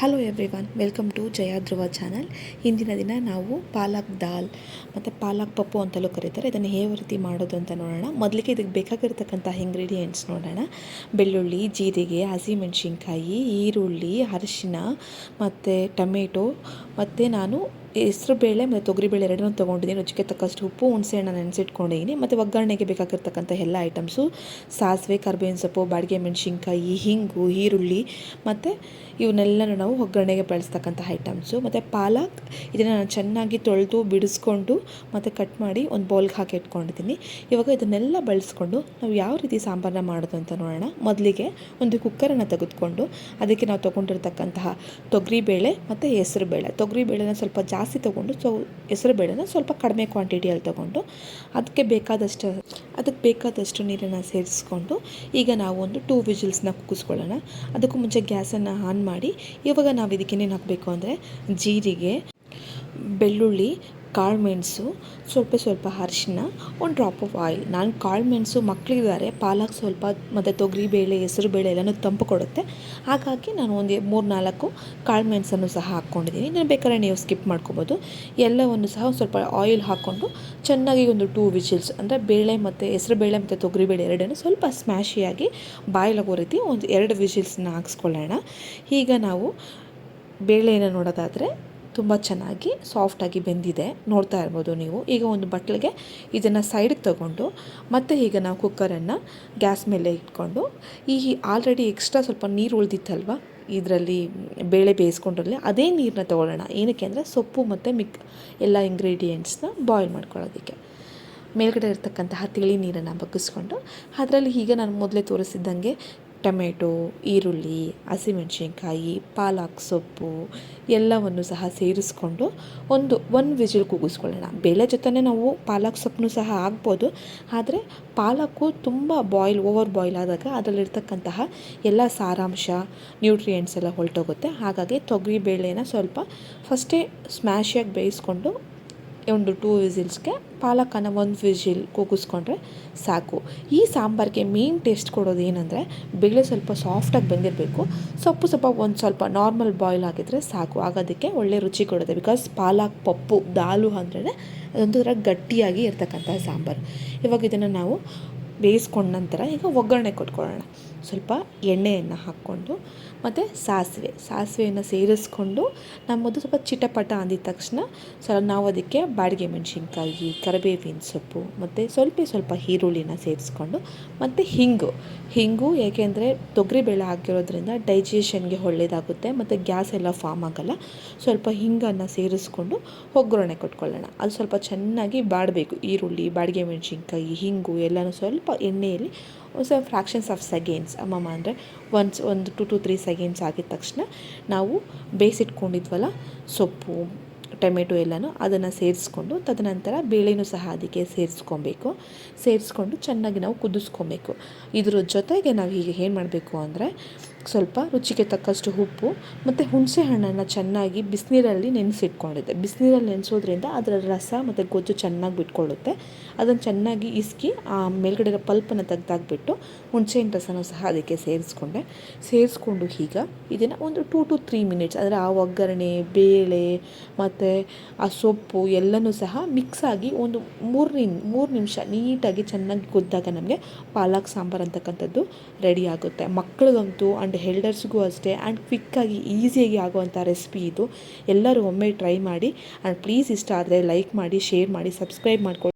Hello everyone welcome to Jaya Dhruva channel ಹಿಂದಿನ ದಿನ ನಾವು ಪಾಲಕ್ ದಾಲ್ ಮತ್ತು ಪಾಲಕ್ ಪಪ್ಪು ಅಂತಲೂ ಕರೀತಾರೆ. ಇದನ್ನು ಯಾವ ರೀತಿ ಮಾಡೋದು ಅಂತ ನೋಡೋಣ. ಮೊದಲಿಗೆ ಇದಕ್ಕೆ ಬೇಕಾಗಿರ್ತಕ್ಕಂಥ ಇಂಗ್ರೀಡಿಯೆಂಟ್ಸ್ ನೋಡೋಣ. ಬೆಳ್ಳುಳ್ಳಿ, ಜೀರಿಗೆ, ಹಸಿಮೆಣಸಿನ್ಕಾಯಿ, ಈರುಳ್ಳಿ, ಅರಿಶಿನ ಮತ್ತು ಟೊಮೆಟೊ ಮತ್ತು ನಾನು ಹೆಸ್ರು ಬೇಳೆ ಮತ್ತು ತೊಗರಿಬೇಳೆ ಎರಡನ್ನೂ ತೊಗೊಂಡಿದ್ದೀನಿ. ರುಚಿಗೆ ತಕ್ಕಷ್ಟು ಉಪ್ಪು ಹುಣಸೆಹಣ್ಣು ನೆನೆಸಿಟ್ಕೊಂಡಿದ್ದೀನಿ. ಮತ್ತು ಒಗ್ಗರಣೆಗೆ ಬೇಕಾಗಿರ್ತಕ್ಕಂಥ ಎಲ್ಲ ಐಟಮ್ಸು ಸಾಸಿವೆ, ಕರ್ಬೇವಿನ ಸೊಪ್ಪು, ಬಾಡಿಗೆ ಮೆಣಸಿನ್ಕಾಯಿ, ಹಿಂಗು, ಈರುಳ್ಳಿ ಮತ್ತು ಇವನ್ನೆಲ್ಲನೂ ನಾವು ಒಗ್ಗರಣೆಗೆ ಬಳಸ್ತಕ್ಕಂಥ ಐಟಮ್ಸು ಮತ್ತು ಪಾಲಕ್ ಇದನ್ನು ನಾನು ಚೆನ್ನಾಗಿ ತೊಳೆದು, ಬಿಡಿಸ್ಕೊಂಡು ಮತ್ತು ಕಟ್ ಮಾಡಿ ಒಂದು ಬೌಲ್ಗೆ ಹಾಕಿ ಇಟ್ಕೊಂಡಿದ್ದೀನಿ. ಇವಾಗ ಇದನ್ನೆಲ್ಲ ಬಳಸ್ಕೊಂಡು ನಾವು ಯಾವ ರೀತಿ ಸಾಂಬಾರನ್ನ ಮಾಡೋದು ಅಂತ ನೋಡೋಣ. ಮೊದಲಿಗೆ ಒಂದು ಕುಕ್ಕರನ್ನು ತೆಗೆದುಕೊಂಡು ಅದಕ್ಕೆ ನಾವು ತೊಗೊಂಡಿರ್ತಕ್ಕಂತಹ ತೊಗರಿಬೇಳೆ ಮತ್ತು ಹೆಸರು ಬೇಳೆ. ತೊಗರಿಬೇಳೆನ ಸ್ವಲ್ಪ ಜಾಸ್ತಿ ತೊಗೊಂಡು, ಸೊ ಹೆಸರುಬೇಳೆನ ಸ್ವಲ್ಪ ಕಡಿಮೆ ಕ್ವಾಂಟಿಟಿಯಲ್ಲಿ ತೊಗೊಂಡು, ಅದಕ್ಕೆ ಬೇಕಾದಷ್ಟು ಅದಕ್ಕೆ ಬೇಕಾದಷ್ಟು ನೀರನ್ನು ಸೇರಿಸ್ಕೊಂಡು, ಈಗ ನಾವು ಒಂದು ಟೂ ವಿಜಿಲ್ಸ್ನ ಕುಗ್ಗಿಸ್ಕೊಳ್ಳೋಣ ಅದಕ್ಕೂ ಮುಂಚೆ ಗ್ಯಾಸನ್ನು ಆನ್ ಮಾಡಿ, ಇವಾಗ ನಾವು ಇದಕ್ಕೆ ಏನೇನು ಹಾಕಬೇಕು ಅಂದರೆ, ಜೀರಿಗೆ, ಬೆಳ್ಳುಳ್ಳಿ ಕಾಳು ಮೆಣಸು, ಸ್ವಲ್ಪ ಸ್ವಲ್ಪ ಅರಿಶಿನ ಒಂದು ಡ್ರಾಪ್ ಆಫ್ ಆಯಿಲ್ ನಾನು ಕಾಳುಮೆಣಸು ಮಕ್ಕಳಿದ್ದಾರೆ ಪಾಲಕ್ ಸ್ವಲ್ಪ ಮತ್ತು ಹೆಸರು ಬೇಳೆ ಎಲ್ಲನೂ ತಂಪು ಕೊಡುತ್ತೆ. ಹಾಗಾಗಿ ನಾನು ಒಂದು ಮೂರು, ನಾಲ್ಕು ಕಾಳುಮೆಣಸನ್ನು ಸಹ ಹಾಕ್ಕೊಂಡಿದ್ದೀನಿ ನಾನು ಬೇಕಾದ್ರೆ ನೀವು ಸ್ಕಿಪ್ ಮಾಡ್ಕೋಬೋದು. ಎಲ್ಲವನ್ನು ಸಹ ಒಂದು ಸ್ವಲ್ಪ ಆಯಿಲ್ ಹಾಕ್ಕೊಂಡು ಚೆನ್ನಾಗಿ ಒಂದು ಟೂ ವಿಚಿಲ್ಸ್ ಅಂದರೆ ಬೇಳೆ ಮತ್ತು ಹೆಸರುಬೇಳೆ ಮತ್ತು ತೊಗರಿಬೇಳೆ ಎರಡನ್ನು ಸ್ವಲ್ಪ ಸ್ಮ್ಯಾಶಿಯಾಗಿ ಬಾಯಿಲಾಗೋ ರೀತಿ ಒಂದು ಎರಡು ವಿಜಿಲ್ಸನ್ನ ಹಾಕ್ಸ್ಕೊಳ್ಳೋಣ. ಈಗ ನಾವು ಬೇಳೆಯನ್ನು ನೋಡೋದಾದರೆ ತುಂಬ ಚೆನ್ನಾಗಿ ಸಾಫ್ಟಾಗಿ ಬೆಂದಿದೆ. ನೋಡ್ತಾ ಇರ್ಬೋದು ನೀವು. ಈಗ ಒಂದು ಬಟ್ಲಿಗೆ ಇದನ್ನು ಸೈಡಿಗೆ ತಗೊಂಡು, ಮತ್ತೆ ಈಗ ನಾವು ಕುಕ್ಕರನ್ನು ಗ್ಯಾಸ್ ಮೇಲೆ ಇಟ್ಕೊಂಡು, ಈ ಆಲ್ರೆಡಿ ಎಕ್ಸ್ಟ್ರಾ ಸ್ವಲ್ಪ ನೀರು ಉಳಿದಿತ್ತಲ್ವ? ಇದರಲ್ಲಿ ಬೇಳೆ ಬೇಯಿಸ್ಕೊಂಡ್ರಲ್ಲಿ ಅದೇ ನೀರನ್ನ ತೊಗೊಳ್ಳೋಣ. ಏನಕ್ಕೆ ಅಂದರೆ ಸೊಪ್ಪು ಮತ್ತು ಮಿಕ್ ಎಲ್ಲ ಇಂಗ್ರೀಡಿಯೆಂಟ್ಸ್ನ ಬಾಯ್ಲ್ ಮಾಡ್ಕೊಳ್ಳೋದಕ್ಕೆ. ಮೇಲ್ಗಡೆ ಇರ್ತಕ್ಕಂತಹ ತಿಳಿ ನೀರನ್ನು ಬಗ್ಗಿಸ್ಕೊಂಡು, ಅದರಲ್ಲಿ ಈಗ ನಾನು ಮೊದಲೇ ತೋರಿಸಿದ್ದಂಗೆ ಟೊಮೆಟೊ, ಈರುಳ್ಳಿ, ಹಸಿಮೆಣಸಿನ್ಕಾಯಿ, ಪಾಲಕ್ ಸೊಪ್ಪು ಎಲ್ಲವನ್ನು ಸಹ ಸೇರಿಸ್ಕೊಂಡು ಒಂದು ಒಂದು ವಿಜಿಲ್ ಕೂಗಿಸ್ಕೊಳ್ಳೋಣ. ಬೇಳೆ ಜೊತೆನೇ ನಾವು ಪಾಲಕ್ ಸೊಪ್ಪನ್ನು ಸಹ ಹಾಕ್ಬೋದು. ಆದರೆ ಪಾಲಕ್ಕು ತುಂಬ ಬಾಯ್ಲ್ ಓವರ್ ಬಾಯ್ಲ್ ಆದಾಗ ಅದರಲ್ಲಿರ್ತಕ್ಕಂತಹ ಎಲ್ಲ ಸಾರಾಂಶ ನ್ಯೂಟ್ರಿಯೆಂಟ್ಸ್ ಎಲ್ಲ ಹೊರಟೋಗುತ್ತೆ. ಹಾಗಾಗಿ ತೊಗರಿ ಬೇಳೆನ ಸ್ವಲ್ಪ ಫಸ್ಟೇ ಸ್ಮ್ಯಾಶಾಗಿ ಬೇಯಿಸ್ಕೊಂಡು ಒಂದು ಟೂ ವಿಸಿಲ್ಸ್ಗೆ ಪಾಲಕನ್ನು ಒಂದು ವಿಜಿಲ್ ಕೂಗಿಸ್ಕೊಂಡ್ರೆ ಸಾಕು. ಈ ಸಾಂಬಾರಿಗೆ ಮೇನ್ ಟೇಸ್ಟ್ ಕೊಡೋದು ಏನಂದರೆ ಬೇಳೆ ಸ್ವಲ್ಪ ಸಾಫ್ಟಾಗಿ ಬಂದಿರಬೇಕು. ಸೊಪ್ಪು ಸ್ವಲ್ಪ ಒಂದು ಸ್ವಲ್ಪ ನಾರ್ಮಲ್ ಬಾಯ್ಲ್ ಆಗಿದ್ರೆ ಸಾಕು. ಆಗೋದಕ್ಕೆ ಒಳ್ಳೆ ರುಚಿ ಕೊಡುತ್ತೆ ಬಿಕಾಸ್ ಪಾಲಕ್, ಪಪ್ಪು, ದಾಲು ಅಂದ್ರೆ ಅದೊಂಥರ ಗಟ್ಟಿಯಾಗಿ ಇರ್ತಕ್ಕಂಥ ಸಾಂಬಾರು. ಇವಾಗ ಇದನ್ನು ನಾವು ಬೇಯಿಸ್ಕೊಂಡ ನಂತರ ಈಗ ಒಗ್ಗರಣೆ ಕೊಟ್ಕೊಳ್ಳೋಣ. ಸ್ವಲ್ಪ ಎಣ್ಣೆಯನ್ನು ಹಾಕ್ಕೊಂಡು ಮತ್ತು ಸಾಸಿವೆ, ಸಾಸಿವೆಯನ್ನು ಸೇರಿಸ್ಕೊಂಡು ನಮ್ಮದು ಸ್ವಲ್ಪ ಚಿಟಪಟ ಅಂದಿದ ತಕ್ಷಣ ಸ್ವಲ್ಪ ನಾವು ಅದಕ್ಕೆ ಬಾಡಿಗೆ ಮೆಣಸಿನ್ಕಾಯಿ, ಕರಿಬೇವಿನ ಸೊಪ್ಪು ಮತ್ತು ಸ್ವಲ್ಪ ಸ್ವಲ್ಪ ಈರುಳ್ಳಿನ ಸೇರಿಸ್ಕೊಂಡು ಮತ್ತು ಹಿಂಗು ಹಿಂಗು ಏಕೆಂದರೆ ತೊಗರಿಬೇಳೆ ಹಾಕಿರೋದ್ರಿಂದ ಡೈಜೆಷನ್ಗೆ ಒಳ್ಳೆಯದಾಗುತ್ತೆ ಮತ್ತು ಗ್ಯಾಸ್ ಎಲ್ಲ ಫಾರ್ಮ್ ಆಗೋಲ್ಲ. ಸ್ವಲ್ಪ ಹಿಂಗನ್ನು ಸೇರಿಸ್ಕೊಂಡು ಒಗ್ಗರಣೆ ಕೊಟ್ಕೊಳ್ಳೋಣ. ಅದು ಸ್ವಲ್ಪ ಚೆನ್ನಾಗಿ ಬಾಡಬೇಕು. ಈರುಳ್ಳಿ, ಬಾಡಿಗೆ ಮೆಣಸಿನ್ಕಾಯಿ, ಹಿಂಗು ಎಲ್ಲನೂ ಸ್ವಲ್ಪ ಎಣ್ಣೆಯಲ್ಲಿ ಸ್ವಲ್ಪ ಫ್ರಾಕ್ಷನ್ಸ್ ಆಫ್ ಸೆಕೆಂಡ್ಸ್ ಅಮ್ಮಮ್ಮ ಅಂದರೆ ಒನ್ಸ್ ಒಂದು ಟು ಟು ತ್ರೀ ಸೆಕೆಂಡ್ಸ್ ಆಗಿದ ತಕ್ಷಣ ನಾವು ಬೇಯಿಸಿಟ್ಕೊಂಡಿದ್ವಲ್ಲ ಸೊಪ್ಪು, ಟೊಮೆಟೊ ಎಲ್ಲನೂ ಅದನ್ನು ಸೇರಿಸ್ಕೊಂಡು ತದನಂತರ ಬೇಳೆನೂ ಸಹ ಅದಕ್ಕೆ ಸೇರಿಸ್ಕೊಬೇಕು. ಸೇರಿಸ್ಕೊಂಡು ಚೆನ್ನಾಗಿ ನಾವು ಕುದಿಸ್ಕೊಬೇಕು. ಇದ್ರ ಜೊತೆಗೆ ನಾವು ಈಗ ಏನು ಮಾಡಬೇಕು ಅಂದರೆ ಸ್ವಲ್ಪ ರುಚಿಗೆ ತಕ್ಕಷ್ಟು ಉಪ್ಪು ಮತ್ತು ಹುಣಸೆ ಹಣ್ಣನ್ನು ಚೆನ್ನಾಗಿ ಬಿಸಿನೀರಲ್ಲಿ ನೆನೆಸಿಟ್ಕೊಂಡಿದ್ದೆ. ಬಿಸಿನೀರಲ್ಲಿ ನೆನೆಸೋದ್ರಿಂದ ಅದರ ರಸ ಮತ್ತು ಗೊಜ್ಜು ಚೆನ್ನಾಗಿ ಬಿಟ್ಕೊಳ್ಳುತ್ತೆ. ಅದನ್ನು ಚೆನ್ನಾಗಿ ಇಸ್ಕಿ ಆ ಮೇಲ್ಗಡೆ ಪಲ್ಪನ್ನು ತೆಗ್ದಾಕ್ಬಿಟ್ಟು ಹುಣಸೆಹಣ್ಣು ರಸನ ಸಹ ಅದಕ್ಕೆ ಸೇರಿಸ್ಕೊಂಡೆ. ಸೇರಿಸ್ಕೊಂಡು ಈಗ ಇದನ್ನು ಒಂದು ಟೂ ಟು ತ್ರೀ ಮಿನಿಟ್ಸ್ ಅಂದರೆ ಆ ಒಗ್ಗರಣೆ, ಬೇಳೆ ಮತ್ತು ಆ ಸೊಪ್ಪು ಎಲ್ಲನೂ ಸಹ ಮಿಕ್ಸ್ ಆಗಿ ಒಂದು ಮೂರು ನಿಮ್ ಮೂರು ನಿಮಿಷ ನೀಟಾಗಿ ಚೆನ್ನಾಗಿ ಕುದ್ದಾಗ ನಮಗೆ ಪಾಲಕ್ ಸಾಂಬಾರು ಅಂತಕ್ಕಂಥದ್ದು ರೆಡಿ ಆಗುತ್ತೆ. ಮಕ್ಕಳಿಗಂತೂ ಆ್ಯಂಡ್ ಹೆಲ್ಡರ್ಸ್ಗೂ ಅಷ್ಟೇ ಆ್ಯಂಡ್ ಕ್ವಿಕ್ಕಾಗಿ ಈಸಿಯಾಗಿ ಆಗುವಂಥ ರೆಸಿಪಿ ಇದು. ಎಲ್ಲರೂ ಒಮ್ಮೆ ಟ್ರೈ ಮಾಡಿ ಆ್ಯಂಡ್ ಪ್ಲೀಸ್ ಇಷ್ಟ ಆದರೆ ಲೈಕ್ ಮಾಡಿ ಶೇರ್ ಮಾಡಿ ಸಬ್ಸ್ಕ್ರೈಬ್ ಮಾಡ್ಕೊಳ್ಳಿ